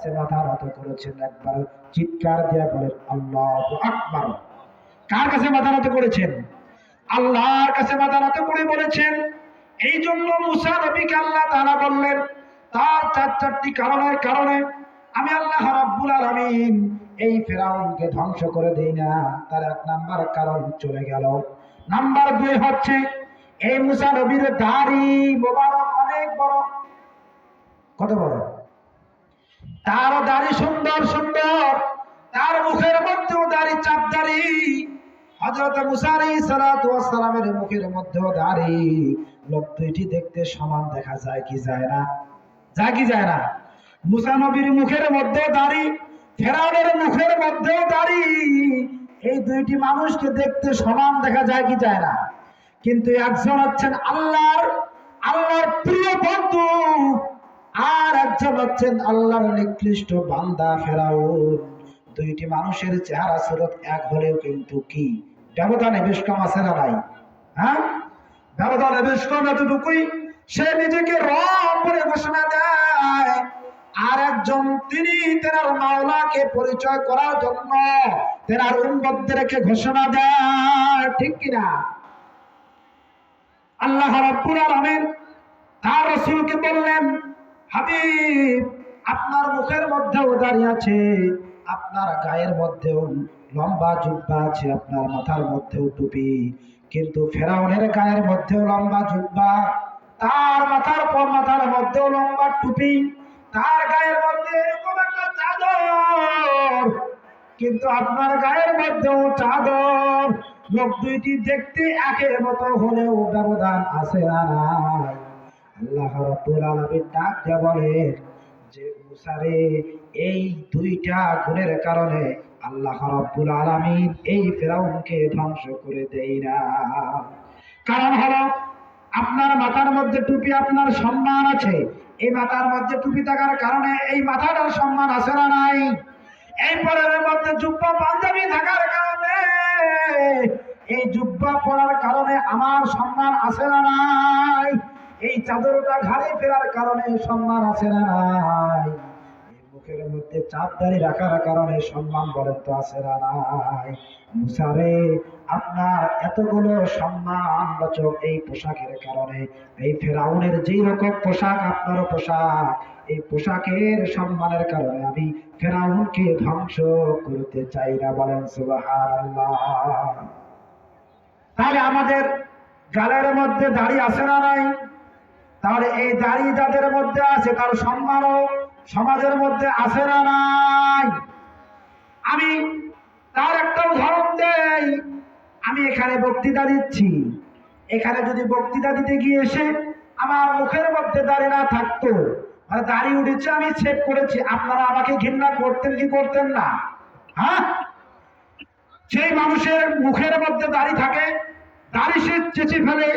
কাছে মাথা করেছেন একবার। চিৎকার বলেন, আল্লাহ আকবার। কার কাছে মাথা করেছেন? আল্লাহর কাছে মাথা করে বলেছেন। এই জন্য মুসা আল্লাহ তাআলা বললেন, তার চার চারটি কারণের কারণে আমি আল্লাহ রাব্বুল এই ফেরাউনকে ধ্বংস করে দেই না। তার এক নাম্বার কারণ চলে গেল। নাম্বার দুই হচ্ছে, এই মুসা নবীর দাড়ি মোবারক অনেক বড়। কত বড়? তার দাড়ি সুন্দর সুন্দর। তার মুখের মধ্যেও দাড়ি চাপ দাড়ি। হযরত মুসা আলাইহিস সালাতু ওয়াস সালামের মুখের মধ্যেও দাড়ি। লোক দুইটি দেখতে সমান দেখা যায় কি যায় না? যায় কি যায় না? মুসা নবীর মুখের মধ্যেও দাড়ি, ফেরাউনের মুখের মধ্যেও দাড়ি। এই দুইটি মানুষকে দেখতে সমান দেখা যায় কি যায় না? কিন্তু একজন হচ্ছেন আল্লাহর আল্লাহর প্রিয় বন্ধু। হচ্ছেন আল্লাহর নিকৃষ্ট বান্দা ফেরাউন। দুইটি মানুষের চেহারা সুরত এক হলেও কিন্তু কি? ব্যবধানে বেশ কম আছে না নাই? হ্যাঁ? ব্যবধানে বেশ কম এতটুকুই। সে নিজেকে রব বলে ঘোষণা দেয়। আর একজন তিনি তেনার মাওলাকে পরিচয় করার জন্য তেনার উম্মতদেরকে ঘোষণা দেয়। ঠিক কিনা আল্লাহ রাব্বুল আলামিন তার রাসূলকে বললেন হাবিব, আপনার মুখের মধ্যেও দাঁড়িয়ে আছে, আপনার গায়ের মধ্যেও লম্বা জুব্বা আছে, আপনার মাথার মধ্যেও টুপি। কিন্তু ফেরাউনের গায়ের মধ্যেও লম্বা জুব্বা, তার মাথার পর মাথার মধ্যেও লম্বা টুপি, তার গায়ের মধ্যে এরকম একটা চাদর। কিন্তু আপনার গায়ের মধ্যেও চাদর। লোক দুইটি দেখতে একের মতো হলেও ব্যবধান আছে না আল্লাহ ডাক দিয়ে বলেন যে, মুসারে, এই দুইটা গুণের কারণে আল্লাহ এই ফেরাউনকে ধ্বংস করে দেই না। কারণ হলো, আপনার মাথার মধ্যে টুপি আপনার সম্মান আছে। এই মাথার মধ্যে টুপি থাকার কারণে এই মাথাটার সম্মান আছে না নাই? এই পরের মধ্যে জুব্বা পাঞ্জাবি থাকার কারণে, এই জুব্বা পরার কারণে আমার সম্মান আছে না নাই? এই চাদরটা ঘাড়ে ফেরার কারণে সম্মান আছে না নাই? মুখের মধ্যে চাপদারি রাখার কারণে সম্মান বলেন আছে না নাই? মুসারে আপনার এতগুলো সম্মান বাচক এই পোশাকের কারণে, এই ফেরাউনের যেই রকম পোশাক আপনারও পোশাক, এই পোশাকের সম্মানের কারণে আমি ফেরাউনকে ধ্বংস করতে চাই না বলেন সুবহানাল্লাহ। তাহলে আমাদের গালের মধ্যে দাড়ি আছে না নাই? তাহলে এই দাড়ি যাদের মধ্যে আছে, তার সম্মানও সমাজের মধ্যে আছে না নাই? আমি তার একটা উদাহরণ দেই। আমি এখানে বক্তৃতা দিচ্ছি। এখানে যদি বক্তৃতা দিতে গিয়ে এসে আমার মুখের মধ্যে দাড়ি না থাকতো মানে দাড়ি উঠেছে, আমি সেভ করেছি, আপনারা আমাকে ঘৃণা করতেন কি করতেন না? হ্যাঁ? সেই মানুষের মুখের মধ্যে দাড়ি থাকে, দাড়ি সে চেঁচে ফেলে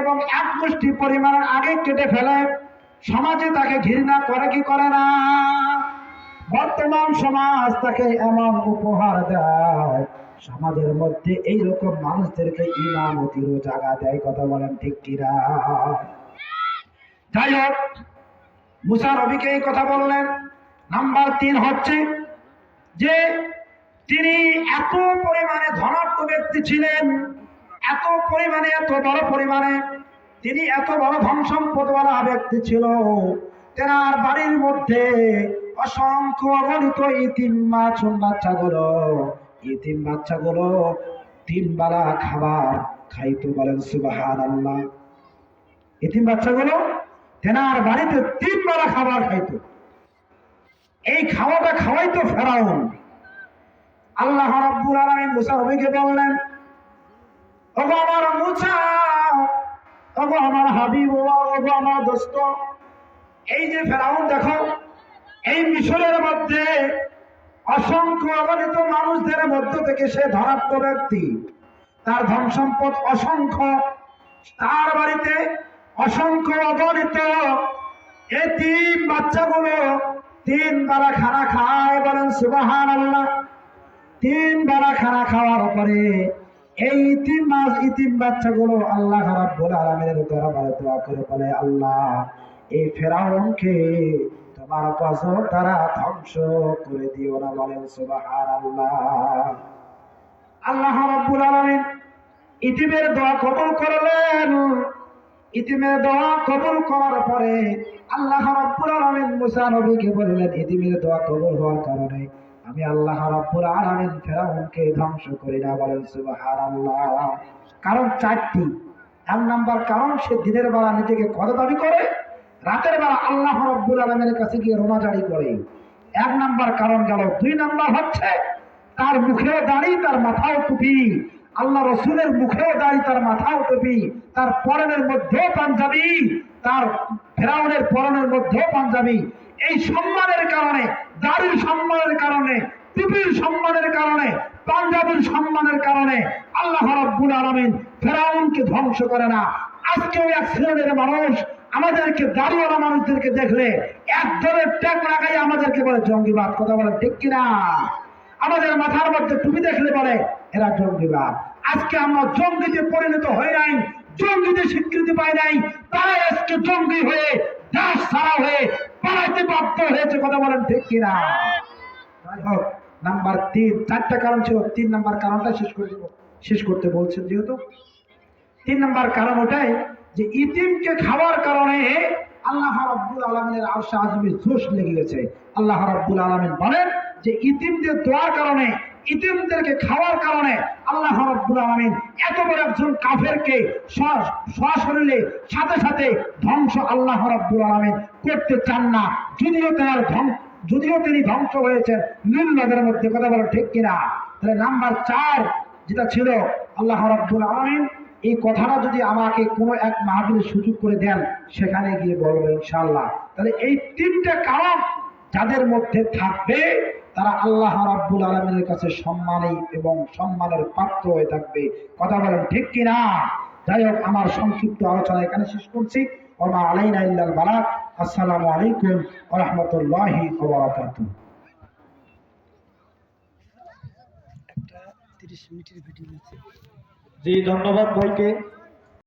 এবং এক মুষ্টি পরিমাণের আগে কেটে ফেলে। সমাজে তাকে ঘৃণা করে কি করে না? বর্তমান সমাজ তাকে এমন উপহার দেয়, সমাজের মধ্যে এইরকম মানুষদেরকে ইমামতিরও জায়গা দেয়, কথা বলেন ঠিক কিরা যাই হোক, মুসা রবিকে এই কথা বললেন। নাম্বার তিন হচ্ছে যে, তিনি এত পরিমাণে ধনাত্ম ব্যক্তি ছিলেন এত পরিমাণে, এত বড় পরিমাণে তিনি এত বড় ধন সম্পদওয়ালা ব্যক্তি ছিল, তেনার বাড়ির মধ্যে অসংখ্য অগণিত ইতিম মাছ বাচ্চাগুলো, ইতিম বাচ্চাগুলো তিন বেলা খাবার খাইতো বলেন সুবাহান আল্লাহ ইতিম বাচ্চাগুলো তেনার বাড়িতে তিন বেলা খাবার খাইতো। এই খাওয়াটা খাওয়াইতো ফেরাউন। আল্লাহ রাব্বুল আলামিন মুসা নবীকে বললেন ওগো আমার মুসা ওগো আমার হাবিব, ওগো আমার দোস্ত। এই যে ফেরাউন, দেখো, এই মিশরের মধ্যে অসংখ্য অগণিত মানুষদের মধ্য থেকে সে ধনাত্ম ব্যক্তি। তার ধন সম্পদ অসংখ্য। তার বাড়িতে অসংখ্য অগণিত এই তিন বাচ্চাগুলো তিন বেলা খানা খায় বলেন সুবাহান আল্লাহ তিন বেলা খানা খাওয়ার পরে এই তিন মাস ইতিম বাচ্চাগুলো আল্লাহ রাব্বুল আলামিনের দরবারে দোয়া করে বলে, আল্লাহ, এই ফেরাউনকে তোমার গজব দ্বারা ধ্বংস করে দিও না বলেন, সুবহানাল্লাহ। আল্লাহ রাব্বুল আলামিন ইতিমের দোয়া কবুল করলেন। ইতিমের দোয়া কবুল করার পরে আল্লাহ রাব্বুল আলামিন মুসা নবীকে বললেন, ইতিমের দোয়া কবুল হওয়ার কারণে আমি আল্লাহ রাব্বুল আলামিন ফেরাউনকে ধ্বংস করি না বলেন সুবহানাল্লাহ। কারণ চারটি। এক নাম্বার কারণ, সে দিনের বেলা নিজেকে কত দাবি করে? রাতের বেলা আল্লাহ রাব্বুল আলমের কাছে গিয়ে রোনাজারি করে। এক নাম্বার কারণ গেল, দুই নাম্বার হচ্ছে, তার মুখেও দাড়ি, তার মাথাও টুপি। আল্লাহ রসুলের মুখেও দাড়ি, তার মাথাও টুপি। তার পরনের মধ্যেও পাঞ্জাবি, তার ফেরাউনের পরনের মধ্যেও পাঞ্জাবি। এই সম্মানের কারণে, দাড়ির সম্মানের কারণে টুপির সম্মানের কারণে, পাঞ্জাবির সম্মানের কারণে আল্লাহ রাব্বুল আলামিন ফেরাউনকে ধ্বংস করে না। আজকেও এক শ্রেণির মানুষ আমাদেরকে, দাড়িওয়ালা মানুষদেরকে দেখলে এক ধরনের ট্যাগ লাগাই আমাদেরকে বলে, জঙ্গিবাদ। কথা বলে ঠিক কিনা? আমাদের মাথার মধ্যে টুপি দেখলে বলে, এরা জঙ্গিবাদ। আজকে আমরা জঙ্গিতে পরিণত হয়ে নাই, জঙ্গিতে স্বীকৃতি পাই নাই, তারাই আজকে জঙ্গি হয়ে দাস ছাড়া হয়ে পালাইতে বাধ্য হয়েছে, কথা বলেন ঠিক কিনা? নাম্বার তিন, চারটা কারণ ছিল, তিন নাম্বার কারণটা শেষ করে শেষ করতে বলছেন যেহেতু। তিন নাম্বার কারণ ওটাই যে ইতিমকে খাওয়ার কারণে আল্লাহ রাব্বুল আলমিনের আরশা আজমি জোশ লেগে গেছে। আল্লাহ রাব্বুল আলমিন বলেন যে ইতিমদের দোয়ার কারণে ইতিমদেরকে খাওয়ার কারণে আল্লাহ রাব্বুল আলমিন এত বড় একজন কাফেরকে সশরীরে সাথে সাথে ধ্বংস আল্লাহ রাব্বুল আলমিন করতে চান না। যদিও তার ধ্বংস যদিও তিনি ধ্বংস হয়েছেন নীল মধ্যে কথা বলো ঠিক কিনা? তাহলে নাম্বার চার যেটা ছিল, আল্লাহ রাব্বুল আলামিন এই কথাটা যদি আমাকে কোনো এক মাহফিলে সুযোগ করে দেন, সেখানে গিয়ে বলব ইনশাল্লাহ তাহলে এই তিনটা কারণ যাদের মধ্যে থাকবে তারা আল্লাহ রাব্বুল আলমিনের কাছে সম্মানী এবং সম্মানের পাত্র হয়ে থাকবে। কথা বলেন ঠিক কিনা? যাই হোক, আমার সংক্ষিপ্ত আলোচনা এখানে শেষ করছি। ওমা আলাইনা ইল্লাল বালাক আসসালামু আলাইকুম রাহমাতুল্লাহি ওয়া জি, ধন্যবাদ ভাইকে।